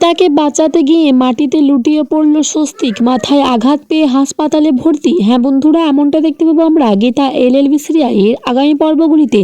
গীতাকে বাঁচাতে গিয়ে মাটিতে লুটিয়ে পড়ল স্বস্তিক। মাথায় আঘাত পেয়ে হাসপাতালে ভর্তি। হ্যাঁ বন্ধুরা, এমনটা দেখতে পাবো আমরা গীতা এল এল বি সিরিয়ালের আগামী পর্বগুলিতে।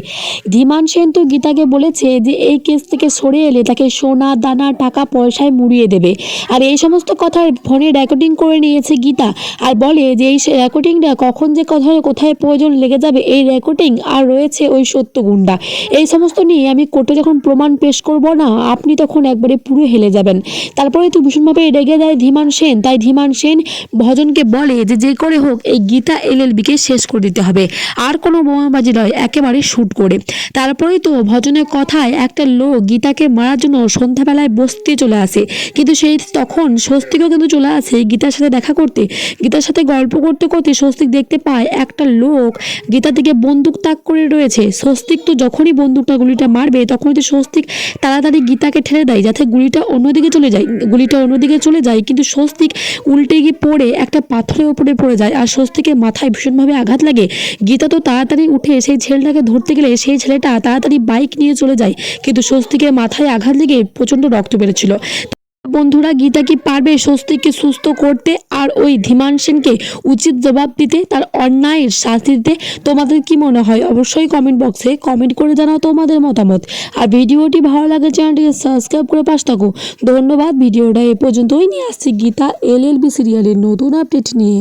ধীমান সেন তো গীতাকে বলেছে যে, এই কেস থেকে সরে এলে তাকে সোনা, দানা, টাকা, পয়সায় মুড়িয়ে দেবে। আর এই সমস্ত কথার ফোনে রেকর্ডিং করে নিয়েছে গীতা। আর বলে যে, এই রেকর্ডিংটা কখন যে কোথায় কোথায় প্রয়োজন লেগে যাবে, এই রেকর্ডিং আর রয়েছে ওই সত্য গুন্ডা এই সমস্ত নিয়ে আমি কোর্টে যখন প্রমাণ পেশ করব না, আপনি তখন একবারে পুরো হেলে যাবেন। তারপরে তো ভীষণভাবে রেগে দেয় ধীমান সেন। তাই ধীমান সেন ভজনকে বলে যে যে করে হোক, এই গীতা এলএলবিকে শেষ করে দিতে হবে। আর কোনো বোমাবাজি নয়, একেবারে শ্যুট করে। তারপরেই তো ভজনের কথায় একটা লোক গীতাকে মারার জন্য সন্ধ্যাবেলায় বসতে চলে আসে। কিন্তু সেই তখন স্বস্তিকও কিন্তু চলে আসে গীতার সাথে দেখা করতে। গীতার সাথে গল্প করতে করতে স্বস্তিক দেখতে পায় একটা লোক গীতা থেকে বন্দুক তাক করে রয়েছে। স্বস্তিক তো যখনই বন্দুকটা গুলিটা মারবে, তখনই তো স্বস্তিক তাড়াতাড়ি গীতাকে ঠেলে দেয়, যাতে গুলিটা অন্যদিকে চলে যায়, গুলিটা অন্যদিকে চলে যায়, কিন্তু স্বস্তিক উল্টে গিয়ে পড়ে, একটা পাথরের উপরে পড়ে যায়, আর স্বস্তিকের মাথায় ভীষণভাবে আঘাত লাগে। গীতা তো তাড়াতাড়ি উঠে সেই ছেলেটাকে ধরতে গেলে সেই ছেলেটা তাড়াতাড়ি বাইক নিয়ে চলে যায়, কিন্তু স্বস্তিকের মাথায় আঘাত লেগে প্রচণ্ড রক্ত বেরোচ্ছিল। বন্ধুরা, গীতা কি পারবে স্বস্তিকে সুস্থ করতে? আর ওই ধীমান সেনকে উচিত জবাব দিতে, তার অন্যায়ের শাস্তি দিতে? তোমাদের কি মনে হয়? অবশ্যই কমেন্ট বক্সে কমেন্ট করে জানাও তোমাদের মতামত। আর ভিডিওটি ভালো লাগে চ্যানেলটিকে সাবস্ক্রাইব করে পাশ থাকো। ধন্যবাদ, ভিডিওটা এ পর্যন্তই। নিয়ে আসছি গীতা এল এল বি সিরিয়ালের নতুন আপডেট নিয়ে।